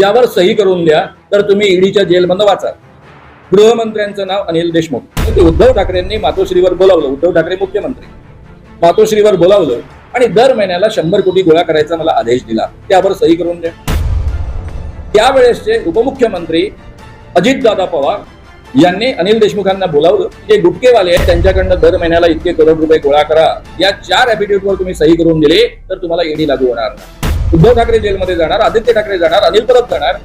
यावर सही करून द्या तर तुम्ही ईडीच्या जेलमधनं वाचा. गृहमंत्र्यांचं नाव अनिल देशमुख. ते उद्धव ठाकरेंनी मातोश्रीवर बोलावलं उद्धव ठाकरे मुख्यमंत्री. मातोश्रीवर बोलावलं आणि दर महिन्याला शंभर कोटी गोळा करायचा मला आदेश दिला. त्यावर सही करून द्या. त्यावेळेसचे उपमुख्यमंत्री अजितदादा पवार यांनी अनिल देशमुखांना बोलावलं जे गुटकेवाले आहेत त्यांच्याकडनं दर महिन्याला इतके करोड रुपये गोळा करा. या चार ऍफिडेव्हिटवर तुम्ही सही करून दिले तर तुम्हाला ईडी लागू होणार नाही. उद्धव ठाकरे जेलमध्ये जाणार आदित्य ठाकरे जाणार अनिल परब जाणार.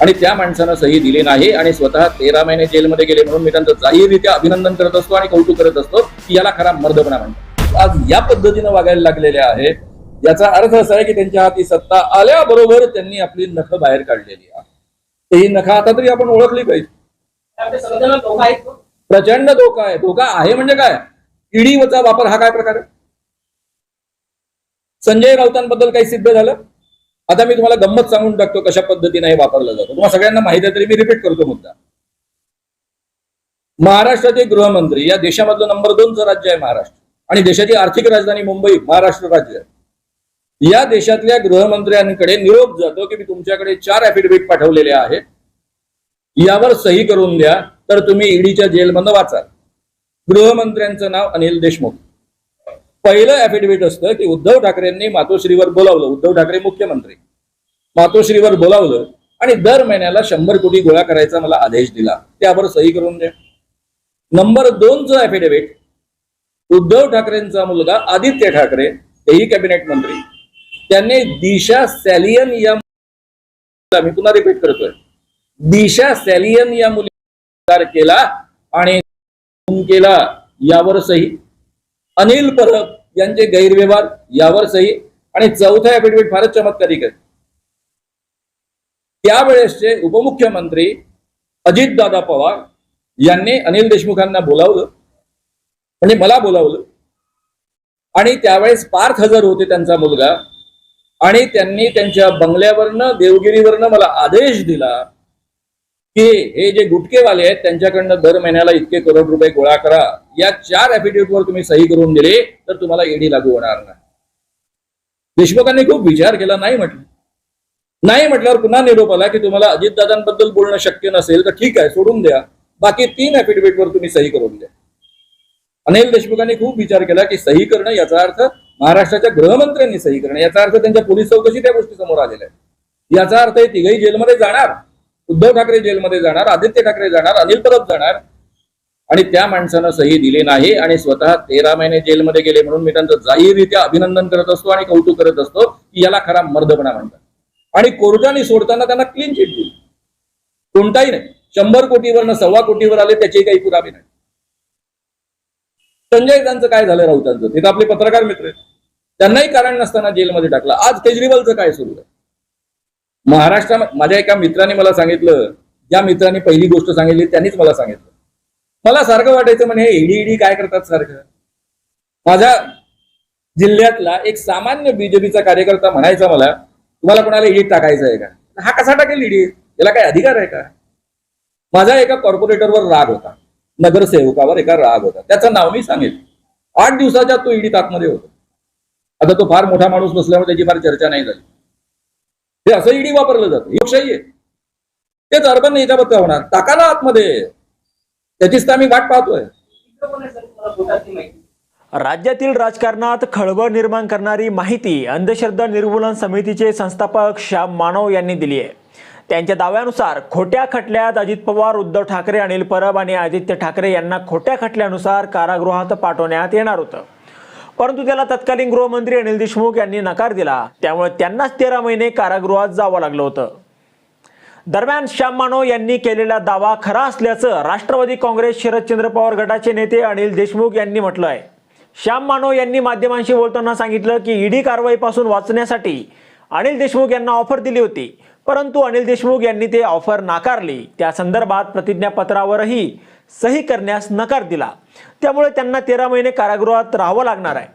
आणि त्या माणसानं सही दिली नाही आणि स्वतः तेरा महिने जेलमध्ये गेले म्हणून मी त्यांचं जाहीररित्या अभिनंदन करत असतो आणि कौतुक करत असतो की याला खरा मर्दपणा म्हणतो आज या पद्धतीनं वागायला लागलेले आहेत याचा अर्थ असा आहे की त्यांच्या हाती सत्ता आल्याबरोबर त्यांनी आपली नखं बाहेर काढलेली आहे. ही नखं आता तरी आपण ओळखली पाहिजे. प्रचंड धोका आहे. धोका आहे म्हणजे काय? ईडीचा वापर हा काय प्रकार आहे? संजय राऊतांबद्दल काही सिद्ध झालं? आता मी तुम्हाला गंमत सांगून टाकतो कशा पद्धतीने हे वापरलं जातं. तुम्हाला सगळ्यांना माहिती आहे तरी मी रिपीट करतो मुद्दा. महाराष्ट्राचे गृहमंत्री या देशामधलं नंबर दोनचं राज्य आहे महाराष्ट्र. आणि देशाची आर्थिक राजधानी मुंबई महाराष्ट्र राज्य आहे. या देशातल्या गृहमंत्र्यांकडे निरोप जातो की मी तुमच्याकडे चार अफिडेव्हिट पाठवलेले आहेत. यावर सही करून द्या तर तुम्ही ईडीच्या जेलमधनं वाचाल. गृहमंत्र्यांचं नाव अनिल देशमुख. पहिलं ऍफिडेव्हिट असतं की उद्धव ठाकरेंनी मातोश्रीवर बोलावलं. उद्धव ठाकरे मुख्यमंत्री. मातोश्रीवर बोलावलं आणि दर महिन्याला शंभर कोटी गोळा करायचा मला आदेश दिला. त्यावर सही करून द्या नंबर दोनचं ऍफिडेव्हिट उद्धव ठाकरेंचा मुलगा आदित्य ठाकरे तेही कॅबिनेट मंत्री. त्यांनी दिशा सॅलियन या मी पुन्हा रिपीट करतोय. दिशा सॅलियन या मुली केला आणि केला. यावर सही. अनिल परब यांचे गैरव्यवहार यावर सही आणि चौथा ऍफिडेव्हिट फारच चमत्कारिक आहे त्यावेळेसचे उपमुख्यमंत्री अजितदादा पवार यांनी अनिल देशमुखांना बोलावलं. म्हणजे मला बोलावलं. आणि त्यावेळेस पार्थ हजर होते त्यांचा मुलगा. आणि त्यांनी त्यांच्या बंगल्यावरनं देवगिरीवरनं मला आदेश दिला. की हे जे गुटकेवाले आहेत त्यांच्याकडनं दर महिन्याला इतके करोड रुपये गोळा करा. या चार ऍफिडेव्हिटवर तुम्ही सही करून दिले तर तुम्हाला ईडी लागू होणार नाही. देशमुखांनी खूप विचार केला नाही म्हटलं. नाही म्हटल्यावर पुन्हा निरोप आला की तुम्हाला अजितदादांबद्दल बोलणं शक्य नसेल तर ठीक आहे सोडून द्या. बाकी तीन ऍफिडेव्हिटवर तुम्ही सही करून द्या. अनिल देशमुखांनी खूप विचार केला की सही करणं याचा अर्थ महाराष्ट्राच्या गृहमंत्र्यांनी सही करणं. याचा अर्थ त्यांच्या पोलीस चौकशी त्या गोष्टी समोर आलेल्या आहेत. याचा अर्थ हे तिघही जेलमध्ये जाणार. उद्धव ठाकरे जेलमध्ये जाणार आदित्य ठाकरे जाणार अनिल परब जाणार. आणि त्या माणसानं सही दिली नाही आणि स्वतः तेरा महिने जेलमध्ये गेले म्हणून मी त्यांचं जाहीररित्या अभिनंदन करत असतो आणि कौतुक करत असतो की याला खरा मर्दपणा म्हणतात. आणि कोर्टाने सोडताना त्यांना क्लीन चिट दिली. कोणताही नाही. शंभर कोटीवरनं सव्वा कोटीवर आले त्याचे काही पुरावे नाही. संजय त्यांचं काय झालं राऊतांचं? तिथं आपले पत्रकार मित्र आहेत. त्यांनाही कारण नसताना जेलमध्ये टाकलं. आज केजरीवालचं काय सुरू आहे? महाराष्ट्रात माझ्या एका मित्राने मला सांगितलं ज्या मित्राने पहिली गोष्ट सांगितली त्यांनीच मला सांगितलं. मला सारखं वाटायचं म्हणे हे ईडी ईडी काय करतात सारखं? माझ्या जिल्ह्यातला एक सामान्य बीजेपीचा कार्यकर्ता म्हणायचा मला तुम्हाला कोणाला ईडीत टाकायचं आहे का? हा कसा टाकेल ईडी याला काय अधिकार आहे का? माझा एका कॉर्पोरेटरवर राग होता. नगरसेवकावर एका राग होता. त्याचं नाव मी सांगेल. आठ दिवसाच्या तो ईडीत आतमध्ये होता. आता तो फार मोठा माणूस नसल्यामुळे त्याची फार चर्चा नाही झाली. हे असं ईडी वापरलं जातं. लोकशाही आहे. तेच अर्बन याच्याबद्दल होणार. टाकाला आतमध्ये. त्याचीच तर आम्ही वाट पाहतोय. राज्यातील राजकारणात खळबळ निर्माण करणारी माहिती अंधश्रद्धा निर्मूलन समितीचे संस्थापक श्याम मानव यांनी दिली आहे. त्यांच्या दाव्यानुसार खोट्या खटल्यात अजित पवार उद्धव ठाकरे अनिल परब आणि आदित्य ठाकरे यांना खोट्या खटल्यानुसार कारागृहात पाठवण्यात येणार होतं. परंतु त्याला तत्कालीन गृहमंत्री अनिल देशमुख यांनी नकार दिला त्यामुळे त्यांनाच तेरा महिने कारागृहात जावं लागलं होतं. दरम्यान श्याम मानव यांनी केलेला दावा खरा असल्याचं राष्ट्रवादी काँग्रेस शरदचंद्र पवार गटाचे नेते अनिल देशमुख यांनी म्हटलं आहे श्याम मानव यांनी माध्यमांशी बोलताना सांगितलं की ईडी कारवाईपासून वाचण्यासाठी अनिल देशमुख यांना ऑफर दिली होती परंतु अनिल देशमुख यांनी ते ऑफर नाकारली. त्या संदर्भात प्रतिज्ञापत्रावरही सही करण्यास नकार दिला. त्यामुळे त्यांना तेरा महिने कारागृहात राहावं लागणार आहे.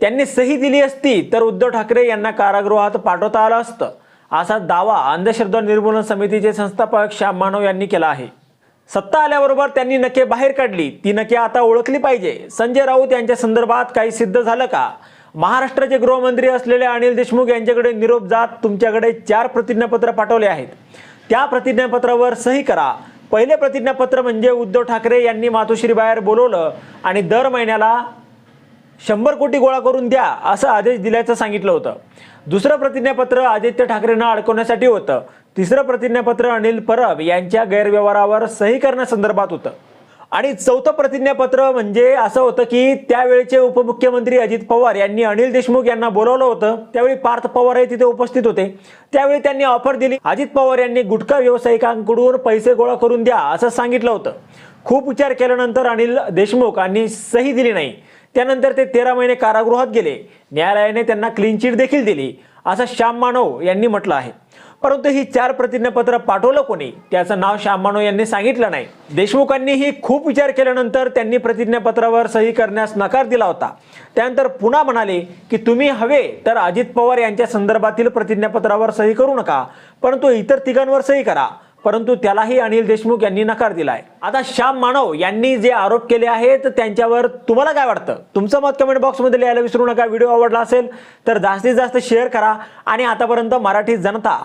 त्यांनी सही दिली असती तर उद्धव ठाकरे यांना कारागृहात पाठवता आलं असतं. असा दावा अंधश्रद्धा निर्मूलन समितीचे संस्थापक श्याम मानव यांनी केला आहे. सत्ता आल्याबरोबर त्यांनी नके बाहेर काढली. ती नके आता ओळखली पाहिजे. संजय राऊत यांच्या संदर्भात काही सिद्ध झालं का? महाराष्ट्राचे गृहमंत्री असलेले अनिल देशमुख यांच्याकडे निरोप जात तुमच्याकडे चार प्रतिज्ञापत्र पाठवले आहेत. त्या प्रतिज्ञापत्रावर सही करा. पहिले प्रतिज्ञापत्र म्हणजे उद्धव ठाकरे यांनी मातोश्री बाहेर बोलवलं आणि दर महिन्याला शंभर कोटी गोळा करून द्या असं आदेश दिल्याचं सांगितलं होतं. दुसरं प्रतिज्ञापत्र आदित्य ठाकरेंना अडकवण्यासाठी होतं. तिसरं प्रतिज्ञापत्र अनिल परब यांच्या गैरव्यवहारावर सही करण्यासंदर्भात होतं. आणि चौथं प्रतिज्ञापत्र म्हणजे असं होतं की त्यावेळेचे उपमुख्यमंत्री अजित पवार यांनी अनिल देशमुख यांना बोलावलं होतं. त्यावेळी पार्थ पवार हे तिथे उपस्थित होते. त्यावेळी त्यांनी ऑफर दिली. अजित पवार यांनी गुटखा व्यावसायिकांकडून पैसे गोळा करून द्या असं सांगितलं होतं. खूप विचार केल्यानंतर अनिल देशमुख यांनी सही दिली नाही. त्यानंतर ते तेरा महिने कारागृहात गेले. न्यायालयाने त्यांना क्लीन चिट देखील दिली. असं श्याम मानव यांनी म्हटलं आहे. परंतु ही चार प्रतिज्ञापत्र पाठवलं कोणी? त्याचं नाव श्याम यांनी सांगितलं नाही. देशमुखांनी ही खूप विचार केल्यानंतर त्यांनी प्रतिज्ञापत्रावर सही करण्यास नकार दिला होता. त्यानंतर पुन्हा म्हणाले की तुम्ही हवे तर अजित पवार यांच्या संदर्भातील प्रतिज्ञापत्रावर सही करू नका परंतु इतर तिघांवर सही करा. परंतु त्यालाही अनिल देशमुख यांनी नकार दिलाय. आता श्याम मानव यांनी जे आरोप केले आहेत त्यांच्यावर तुम्हाला काय वाटतं? तुमचं मत कमेंट बॉक्समध्ये लिहायला विसरू नका. व्हिडिओ आवडला असेल तर जास्तीत जास्त शेअर करा. आणि आतापर्यंत मराठी जनता